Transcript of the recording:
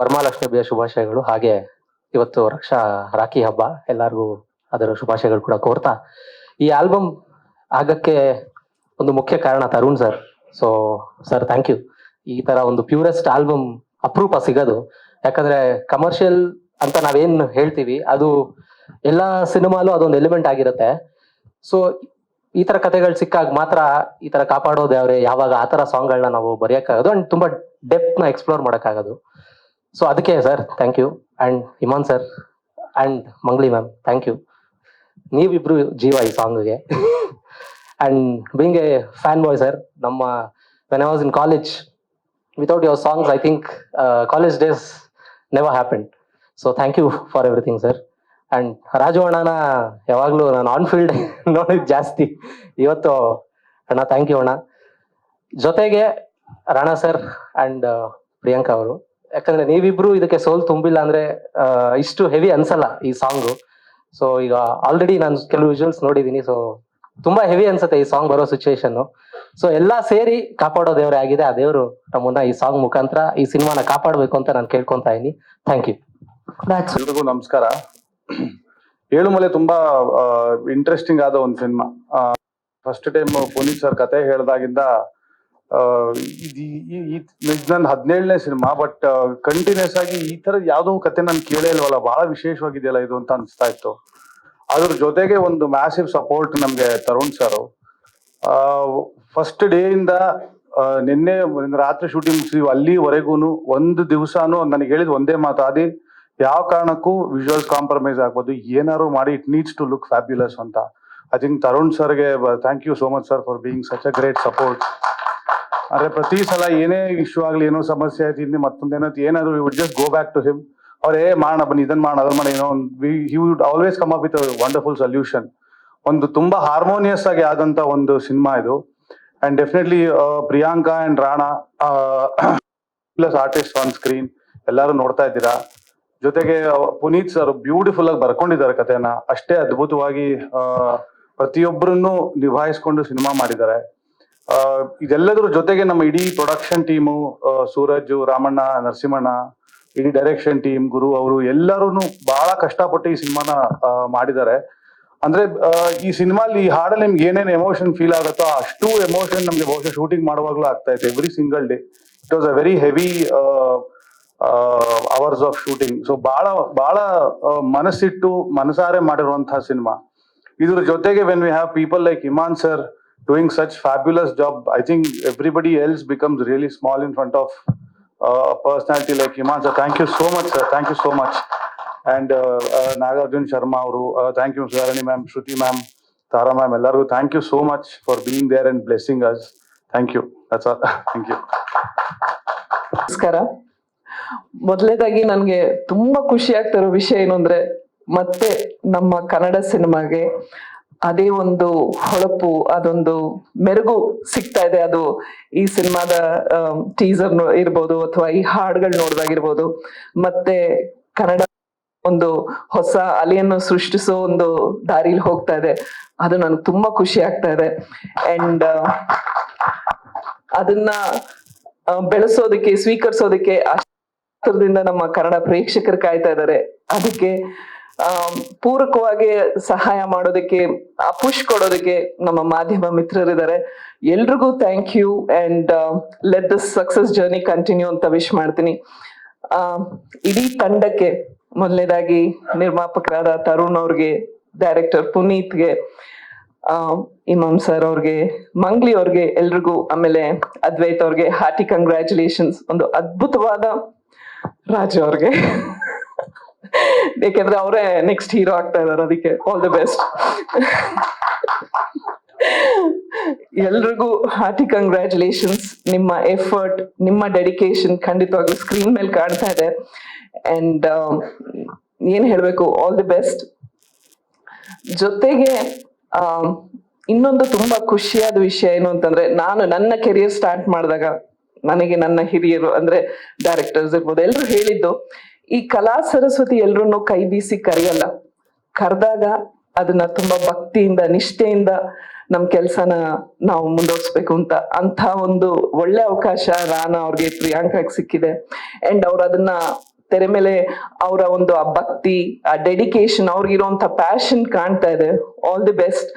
ವರಮಹಾಲಕ್ಷ್ಮಿ ಹಬ್ಬದ ಶುಭಾಶಯಗಳು. ಹಾಗೆ ಇವತ್ತು ರಕ್ಷಾ ರಾಖಿ ಹಬ್ಬ, ಎಲ್ಲರಿಗೂ ಅದರ ಶುಭಾಶಯಗಳು ಕೂಡ ಕೋರ್ತಾ. ಈ ಆಲ್ಬಮ್ ಆಗಕ್ಕೆ ಒಂದು ಮುಖ್ಯ ಕಾರಣ Tarun sir. So sir thank you ಈ ತರ ಒಂದು ಪ್ಯೂರೆಸ್ಟ್ ಆಲ್ಬಮ್ ಅಪರೂಪ ಸಿಗೋದು. ಯಾಕಂದ್ರೆ ಕಮರ್ಷಿಯಲ್ ಅಂತ ನಾವೇನ್ ಹೇಳ್ತೀವಿ, ಅದು ಎಲ್ಲಾ ಸಿನಿಮಾಲು ಅದೊಂದು ಎಲಿಮೆಂಟ್ ಆಗಿರುತ್ತೆ. ಸೊ ಈ ತರ ಕಥೆಗಳು ಸಿಕ್ಕಾಗ ಮಾತ್ರ ಈ ತರ ಕಾಪಾಡೋದು ಅವ್ರೆ. ಯಾವಾಗ ಆ ತರ ಸಾಂಗ್ಗಳನ್ನ ನಾವು ಬರೆಯಕ್ಕಾಗೋದು. ಅಂಡ್ ತುಂಬಾ ಡೆಪ್ತ್ನ ಎಕ್ಸ್ಪ್ಲೋರ್ ಮಾಡಕ್ಕಾಗೋದು. ಸೊ ಅದಕ್ಕೆ sir thank you and Imman sir and Mangli ma'am thank you ನೀವಿಬ್ರು ಜೀವ ಈ ಸಾಂಗ್ಗೆ and being a fan boy sir ನಮ್ಮ when I was in college without your songs I think college days never happen so thank you for everything sir and Raju ಅಣ್ಣನ ಯಾವಾಗಲೂ ನಾನು on field ನೋಡಿದ್ ಜಾಸ್ತಿ. ಇವತ್ತು ಅಣ್ಣ ಥ್ಯಾಂಕ್ ಯು ಅಣ್ಣ. ಜೊತೆಗೆ ರಾಣಾ ಸರ್ ಅಂಡ್ ಪ್ರಿಯಾಂಕಾ ಅವರು. ಯಾಕಂದ್ರೆ ನೀವಿಬ್ರು ಇದಕ್ಕೆ ಸೋಲ್ ತುಂಬಿಲ್ಲ ಅಂದ್ರೆ ಇಷ್ಟು ಹೆವಿ ಅನ್ಸಲ್ಲ ಈ ಸಾಂಗ್ ಸೊ ಈಗ ಆಲ್ರೆಡಿ ನಾನು ಕೆಲವು ವಿಜುವಲ್ಸ್ ನೋಡಿದೀನಿ. ಸೊ ತುಂಬಾ ಹೆವಿ ಅನ್ಸುತ್ತೆ ಈ ಸಾಂಗ್ ಬರೋ ಸಿಚುವೇಶನ್ ಸೊ ಎಲ್ಲಾ ಸೇರಿ ಕಾಪಾಡೋ ದೇವರೇ ಆಗಿದೆ. ಆ ದೇವರು ನಮ್ಮನ್ನ ಈ ಸಾಂಗ್ ಮುಖಾಂತರ ಈ ಸಿನಿಮಾನ ಕಾಪಾಡ್ಬೇಕು ಅಂತ ನಾನು ಕೇಳ್ಕೊಂತಾ ಇದೀನಿ. ಥ್ಯಾಂಕ್ ಯು ಎಲ್ರಿಗೂ ನಮಸ್ಕಾರ. ಏಳುಮಲೆ ತುಂಬಾ ಇಂಟ್ರೆಸ್ಟಿಂಗ್ ಆದ ಒಂದು cinema first time Puneeth sir ಕತೆ ಹೇಳ್ದಾಗಿಂದ ನನ್ನ ಹದಿನೇಳನೇ ಸಿನಿಮಾ ಬಟ್ ಕಂಟಿನ್ಯೂಸ್ ಆಗಿ ಈ ತರ ಯಾವ್ದೋ ಕತೆ ನಾನು ಕೇಳೇ ಇಲ್ವಲ್ಲ ಬಹಳ ವಿಶೇಷವಾಗಿದೆಯಲ್ಲ ಇದು ಅಂತ ಅನಿಸ್ತಾ ಇತ್ತು. ಅದ್ರ ಜೊತೆಗೆ ಒಂದು ಮ್ಯಾಸಿವ್ ಸಪೋರ್ಟ್ ನಮ್ಗೆ ತರುಣ್ ಸರ್ ಫಸ್ಟ್ ಡೇ ಇಂದ ನಿನ್ನೆ ರಾತ್ರಿ ಶೂಟಿಂಗ್ ಮುಗಿಸಿದ್ವಿ ಅಲ್ಲಿವರೆಗೂ ಒಂದು ದಿವಸನೂ ನನಗೆ ಹೇಳಿದ ಒಂದೇ ಮಾತು ಅದೇ ಯಾವ ಕಾರಣಕ್ಕೂ ವಿಜುವಲ್ಸ್ ಕಾಂಪ್ರಮೈಸ್ ಆಗ್ಬೋದು ಏನಾದ್ರು ಮಾಡಿ it needs to look fabulous ಅಂತ. ಐ ಥಿಂಕ್ ತರುಣ್ ಸರ್ಗೆ thank you so much sir for being such a great support ಅಂದ್ರೆ ಪ್ರತಿ ಸಲ ಏನೇ ಇಶ್ಯೂ ಆಗ್ಲಿ, ಏನೋ ಸಮಸ್ಯೆ ಆಯ್ತು ಇಲ್ಲಿ ಮತ್ತೊಂದೇನೋ ಏನಾದ್ರು would just go back to him ಅವ್ರೇ ಮಾಡೋಣ, ಬನ್ನಿ ಇದನ್ನ ಮಾಡೋಣ ಅದನ್ನ ಮಾಡಿ ಏನೋ he would always come up with wonderful solution ಒಂದು ತುಂಬಾ ಹಾರ್ಮೋನಿಯಸ್ ಆಗಿ ಆದಂತ ಒಂದು ಸಿನಿಮಾ ಇದು. And definitely Priyanka and Rana plus artist on screen ಎಲ್ಲರೂ ನೋಡ್ತಾ ಇದ್ದೀರಾ? ಜೊತೆಗೆ ಪುನೀತ್ ಸರ್ ಬ್ಯೂಟಿಫುಲ್ ಆಗಿ ಬರ್ಕೊಂಡಿದ್ದಾರೆ ಕಥೆಯನ್ನ. ಅಷ್ಟೇ ಅದ್ಭುತವಾಗಿ ಪ್ರತಿಯೊಬ್ಬರನ್ನು ನಿಭಾಯಿಸ್ಕೊಂಡು ಸಿನಿಮಾ ಮಾಡಿದ್ದಾರೆ. ಇದೆಲ್ಲದ್ರ ಜೊತೆಗೆ ನಮ್ಮ ಇಡೀ ಪ್ರೊಡಕ್ಷನ್ ಟೀಮು ಸೂರಜ್, ರಾಮಣ್ಣ, ನರಸಿಂಹಣ್ಣ, ಇಡೀ ಡೈರೆಕ್ಷನ್ ಟೀಮ್ ಗುರು ಅವರು ಎಲ್ಲರೂ ಬಹಳ ಕಷ್ಟಪಟ್ಟು ಈ ಸಿನಿಮಾನ ಮಾಡಿದ್ದಾರೆ. ಅಂದ್ರೆ ಈ ಸಿನಿಮಾಲಿ ಈ ಹಾಡಲ್ಲಿ ನಿಮ್ಗೆ ಏನೇನು ಎಮೋಷನ್ ಫೀಲ್ ಆಗುತ್ತೋ ಅಷ್ಟು ಎಮೋಷನ್ ನಮ್ಗೆ ಬಹುಶಃ ಶೂಟಿಂಗ್ ಮಾಡುವಾಗ್ಲೂ ಆಗ್ತಾ ಇತ್ತು every single day it was a very heavy hours of shooting so ಬಹಳ ಬಹಳ ಮನಸ್ಸಿಟ್ಟು ಮನಸಾರೆ ಮಾಡಿರುವಂತಹ ಸಿನಿಮಾ. ಇದ್ರ ಜೊತೆಗೆ when we have people like Imman sir doing such fabulous job I think everybody else becomes really small in front of personality like Imman sir thank you so much sir thank you so much and Nagarjun Sharma ಅವರು thank you Sudharani ma'am Shruti ma'am Tara ma'am ಎಲ್ಲರಿಗೂ thank you so much for being there and blessing us thank you that's thank you ನಮಸ್ಕಾರ. ಮೊದಲನೇದಾಗಿ ನನಗೆ ತುಂಬಾ ಖುಷಿ ಆಗ್ತಿರೋ ವಿಷಯ ಏನು ಅಂದ್ರೆ ಮತ್ತೆ ನಮ್ಮ ಕನ್ನಡ ಸಿನಿಮಾಗೆ ಅದೇ ಒಂದು ಹೊಳಪು, ಅದೊಂದು ಮೆರುಗು ಸಿಗ್ತಾ ಇದೆ. ಅದು ಈ ಸಿನಿಮಾದ ಟೀಸರ್ ಇರ್ಬೋದು ಅಥವಾ ಈ ಹಾಡುಗಳು ನೋಡ್ದಾಗಿರ್ಬೋದು. ಮತ್ತೆ ಕನ್ನಡ ಒಂದು ಹೊಸ ಅಲೆಯನ್ನು ಸೃಷ್ಟಿಸೋ ಒಂದು ದಾರಿಲಿ ಹೋಗ್ತಾ ಇದೆ. ಅದು ನನಗೆ ತುಂಬಾ ಖುಷಿ ಆಗ್ತಾ ಇದೆ. ಅಂಡ್ ಅದನ್ನ ಬೆಳೆಸೋದಕ್ಕೆ, ಸ್ವೀಕರಿಸೋದಕ್ಕೆ ಅಷ್ಟದಿಂದ ನಮ್ಮ ಕನ್ನಡ ಪ್ರೇಕ್ಷಕರು ಕಾಯ್ತಾ ಇದ್ದಾರೆ. ಅದಕ್ಕೆ ಪೂರಕವಾಗಿ ಸಹಾಯ ಮಾಡೋದಕ್ಕೆ ಪುಷ್ ಕೊಡೋದಕ್ಕೆ ನಮ್ಮ ಮಾಧ್ಯಮ ಮಿತ್ರರಿದ್ದಾರೆ. ಎಲ್ರಿಗೂ thank you and let this success journey continue ಅಂತ ವಿಶ್ ಮಾಡ್ತೀನಿ. ಇಡೀ ತಂಡಕ್ಕೆ ಮೊದಲನೇದಾಗಿ ನಿರ್ಮಾಪಕರಾದ ತರುಣ್ ಅವ್ರಿಗೆ ಡೈರೆಕ್ಟರ್ ಪುನೀತ್ಗೆ ಇಮಾಮ್ ಸರ್ ಅವ್ರಿಗೆ, ಮಂಗ್ಲಿ ಅವ್ರಿಗೆ ಎಲ್ರಿಗೂ ಆಮೇಲೆ ಅದ್ವೈತ್ ಅವ್ರಿಗೆ ಹಾರ್ಟಿ ಕಂಗ್ರ್ಯಾಚುಲೇಷನ್ಸ್ ಒಂದು ಅದ್ಭುತವಾದ ರಾಜು ಅವ್ರಿಗೆ. ಯಾಕೆಂದ್ರೆ ಅವರೇ ನೆಕ್ಸ್ಟ್ ಹೀರೋ ಆಗ್ತಾ ಇದಾರೆ ಅದಕ್ಕೆ ಆಲ್ ದ ಬೆಸ್ಟ್ ಎಲ್ರಿಗೂ ಹಾರ್ಟಿ ಕಂಗ್ರ್ಯಾಚುಲೇಷನ್ಸ್ ನಿಮ್ಮ ಎಫರ್ಟ್ ನಿಮ್ಮ ಡೆಡಿಕೇಶನ್ ಖಂಡಿತವಾಗ್ಲೂ ಸ್ಕ್ರೀನ್ ಮೇಲೆ ಕಾಣ್ತಾ ಇದೆ. ಅಂಡ್ ಏನ್ ಹೇಳ್ಬೇಕು ಆಲ್ ದಿ ಬೆಸ್ಟ್ ಜೊತೆಗೆ ಆ, ಇನ್ನೊಂದು ತುಂಬಾ ಖುಷಿಯಾದ ವಿಷಯ ಏನು ಅಂತಂದ್ರೆ ನಾನು ನನ್ನ ಕೆರಿಯರ್ ಸ್ಟಾರ್ಟ್ ಮಾಡಿದಾಗ ನನಗೆ ನನ್ನ ಹಿರಿಯರು ಅಂದ್ರೆ ಡೈರೆಕ್ಟರ್ಸ್ ಇರ್ಬೋದು ಎಲ್ಲರೂ ಹೇಳಿದ್ದು ಈ ಕಲಾ ಸರಸ್ವತಿ ಎಲ್ರನ್ನೂ ಕೈ ಬೀಸಿ ಕರೆಯಲ್ಲ. ಕರೆದಾಗ ಅದನ್ನ ತುಂಬಾ ಭಕ್ತಿಯಿಂದ, ನಿಷ್ಠೆಯಿಂದ ನಮ್ ಕೆಲ್ಸನ ನಾವು ಮುಂದುವರ್ಸ್ಬೇಕು ಅಂತ ಅಂತ ಒಂದು ಒಳ್ಳೆ ಅವಕಾಶ ರಾನಾ ಅವ್ರಿಗೆ, ಪ್ರಿಯಾಂಕಾಗ್ ಸಿಕ್ಕಿದೆ. ಅಂಡ್ ಅವ್ರು ಅದನ್ನ ತೆರೆ ಮೇಲೆ ಅವರ ಒಂದು ಆ ಭಕ್ತಿ, ಆ ಡೆಡಿಕೇಶನ್ ಅವ್ರಿಗಿರುವಂತ ಪ್ಯಾಷನ್ ಕಾಣ್ತಾ ಇದೆ. All the best